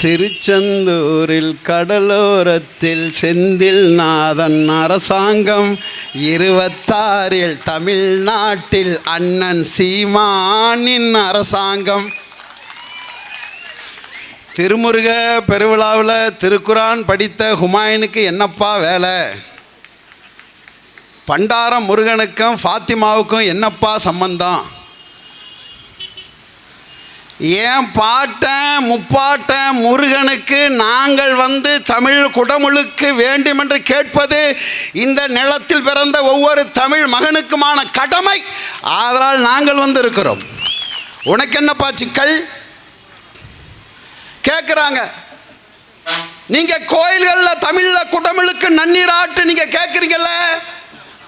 திருச்செந்தூரில் கடலோரத்தில் செந்தில் நாதன் அரசாங்கம் இருபத்தாறில் தமிழ்நாட்டில் அண்ணன் சீமானின் அரசாங்கம். திருமுருக பெருவிழாவில் திருக்குரான் படித்த ஹுமாயூனுக்கு என்னப்பா வேலை? பண்டாரம் முருகனுக்கும் ஃபாத்திமாவுக்கும் என்னப்பா சம்பந்தம்? ஏன் பாட்டன் முப்பாட்டன் முருகனுக்கு நாங்கள் வந்து தமிழ் குடமுழுக்கு வேண்டுமென்று கேட்பது இந்த நிலத்தில் பிறந்த ஒவ்வொரு தமிழ் மகனுக்குமான கடமை. அதனால் நாங்கள் வந்து இருக்கிறோம் உனக்கு என்னப்பா சிக்கல் கேட்குறாங்க நீங்கள் கோயில்களில் தமிழில் குடமுழுக்கு நன்னீராட்டு நீங்கள் கேட்குறீங்கள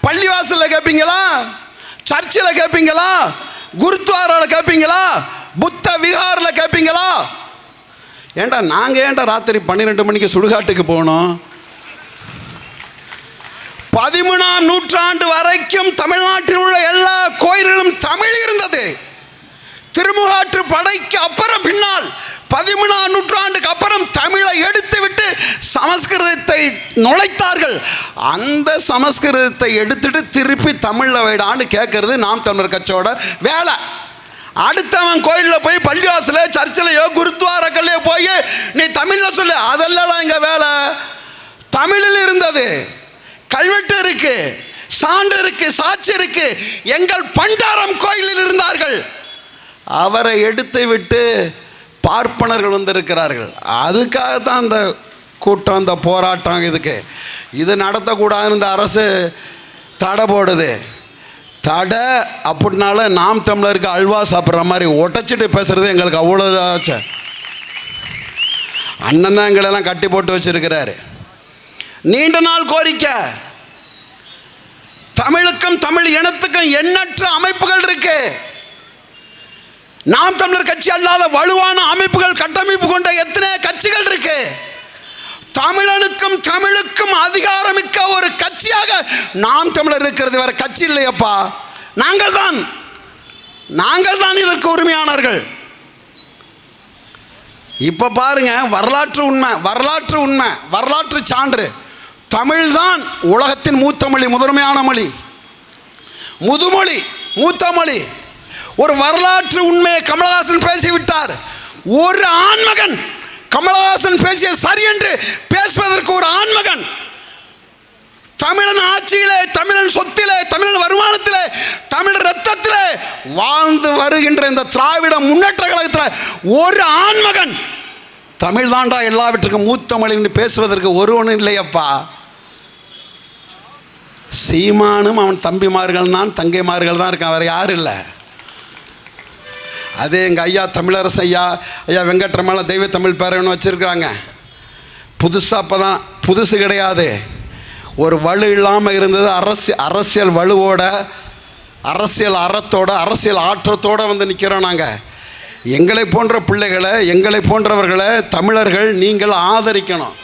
பள்ளிவாசலில் கேட்பீங்களா சர்ச்சில் கேட்பீங்களா குருத்வாராவில் கேட்பீங்களா புத்த விகாரில் கேட்பீங்களா ஏண்டா நாங்கள் ஏன்டா ராத்திரி பன்னிரெண்டு மணிக்கு சுடுகாட்டுக்கு போனோம்? பதிமூணாம் நூற்றாண்டு வரைக்கும் தமிழ்நாட்டில் உள்ள எல்லா கோயில்களும் தமிழ் இருந்தது. திருமுகாற்று படைக்கு அப்புறம் பின்னால் பதிமூணாம் நூற்றாண்டுக்கு அப்புறம் தமிழை எடுத்துவிட்டு சமஸ்கிருதத்தை நுழைத்தார்கள். அந்த சமஸ்கிருதத்தை எடுத்துட்டு திருப்பி தமிழில் வைடான்னு கேட்கறது நாம் தமிழர் கட்சியோட வேலை. அடுத்தவன் கோயிலில் போய் பள்ளிவாசல சர்ச்சிலையோ குருத்வாரக்கல்லையோ போய் நீ தமிழில் சொல்லு அதெல்லாம் இங்கே வேலை. தமிழில் இருந்தது. கல்வெட்டு இருக்கு சான்று இருக்கு சாட்சி இருக்கு. எங்கள் பண்டாரம் கோயிலில் இருந்தார்கள். அவரை எடுத்து விட்டு பார்ப்பனர்கள் வந்திருக்கிறார்கள். அதுக்காக தான் இந்த கூட்டம் இந்த போராட்டம் இதுக்கு. இது நடத்தக்கூடாதுன்னு இந்த அரசு தடை போடுது. தடை அப்படின்னால நாம் தமிழருக்கு அல்வா சாப்பிட்ற மாதிரி உடச்சிட்டு பேசுறது எங்களுக்கு அவ்வளோதாச்ச அண்ணன் தான் எங்களெல்லாம் கட்டி போட்டு வச்சிருக்கிறாரு. நீண்ட நாள் கோரிக்கை. தமிழுக்கும் தமிழ் இனத்துக்கும் எண்ணற்ற அமைப்புகள் இருக்கு. நாம் தமிழர் கட்சி அல்லாத வலுவான அமைப்புகள் கட்டமைப்பு கொண்ட எத்தனை கட்சிகள் இருக்குது தமிழனுக்கும் தமிழுக்கும் அதிகாரமிக்க ஒரு கட்சியாக நாம் தமிழர் இருக்கிறது. வேற கட்சி இல்லையப்பா. நாங்கள் தான் நாங்கள் தான் இதற்கு உரிமையானவர்கள். இப்ப பாருங்க வரலாற்று உண்மை வரலாற்று உண்மை வரலாற்று சான்று. தமிழ்தான் உலகத்தின் மூத்த மொழி முதன்மையான மொழி. முதுமொழி மூத்த மொழி. ஒரு வரலாற்று உண்மையை கமலஹாசன் பேசிவிட்டார். ஒரு ஆண்மகன் கமலஹாசன் பேசிய சரி என்று பேசுவதற்கு ஒரு ஆண்மகன் தமிழன் ஆட்சியிலே தமிழன் சொத்திலே தமிழன் வருமானத்திலே தமிழ் ரத்தத்திலே வாழ்ந்து வருகின்ற இந்த திராவிட முன்னேற்ற கழகத்தில் ஒரு ஆண்மகன் தமிழ் தாண்டா எல்லாவற்றுக்கும் மூத்த பேசுவதற்கு ஒருவனும் இல்லையப்பா. சீமானும் அவன் தம்பிமார்கள் தான் தங்கைமார்கள் தான் இருக்கான் வேற யாரும் இல்லை. அதே எங்கள் ஐயா தமிழரசு ஐயா ஐயா வெங்கட்ரமலா தெய்வ தமிழ் பேரவன் வச்சுருக்காங்க புதுசாக அப்போ தான் புதுசு கிடையாது. ஒரு வலு இல்லாமல் இருந்தது. அரசு அரசியல் வலுவோட அரசியல் அறத்தோட அரசியல் ஆற்றத்தோடு வந்து நிற்கிறோம் நாங்கள் எங்களை போன்ற பிள்ளைகளை எங்களை போன்றவர்களை தமிழர்கள் நீங்கள் ஆதரிக்கணும்.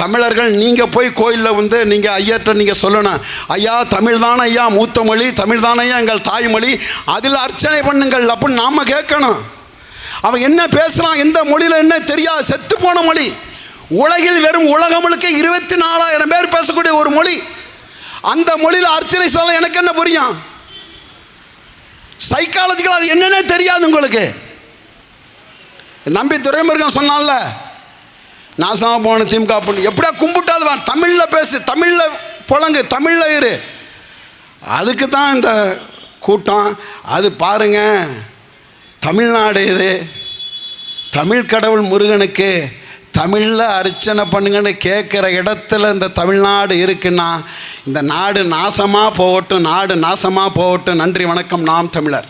தமிழர்கள் நீங்கள் போய் கோயிலில் வந்து நீங்கள் ஐயாட்ட நீங்கள் சொல்லணும். ஐயா தமிழ் தானே ஐயா மூத்த மொழி தமிழ் தானே ஐயா எங்கள் தாய்மொழி. அதில் அர்ச்சனை பண்ணுங்கள் அப்படின்னு நாம் கேட்கணும். அவன் என்ன பேசுகிறான் எந்த மொழியில் என்ன தெரியாது செத்து போன மொழி. உலகில் வெறும் உலகம் முழுக்க இருபத்தி நாலாயிரம் பேர் பேசக்கூடிய ஒரு மொழி. அந்த மொழியில் அர்ச்சனை செய்யலாம் எனக்கு என்ன புரியும்? சைக்காலஜிக்கல் அது என்னன்னே தெரியாது உங்களுக்கு. நம்பி துறைமுருகன் சொன்னான்ல நாசமாக போன திமுக பொண்ணு. எப்படியா கும்பிட்டாது வா தமிழில் பேசு தமிழில் புழங்கு தமிழில் இரு. அதுக்கு தான் இந்த கூட்டம். அது பாருங்க தமிழ்நாடு இது. தமிழ் கடவுள் முருகனுக்கு தமிழில் அர்ச்சனை பண்ணுங்கன்னு கேட்குற இடத்துல இந்த தமிழ்நாடு இருக்குன்னா இந்த நாடு நாசமாக போகட்டும் நாடு நாசமாக போகட்டும். நன்றி வணக்கம். நாம் தமிழர்.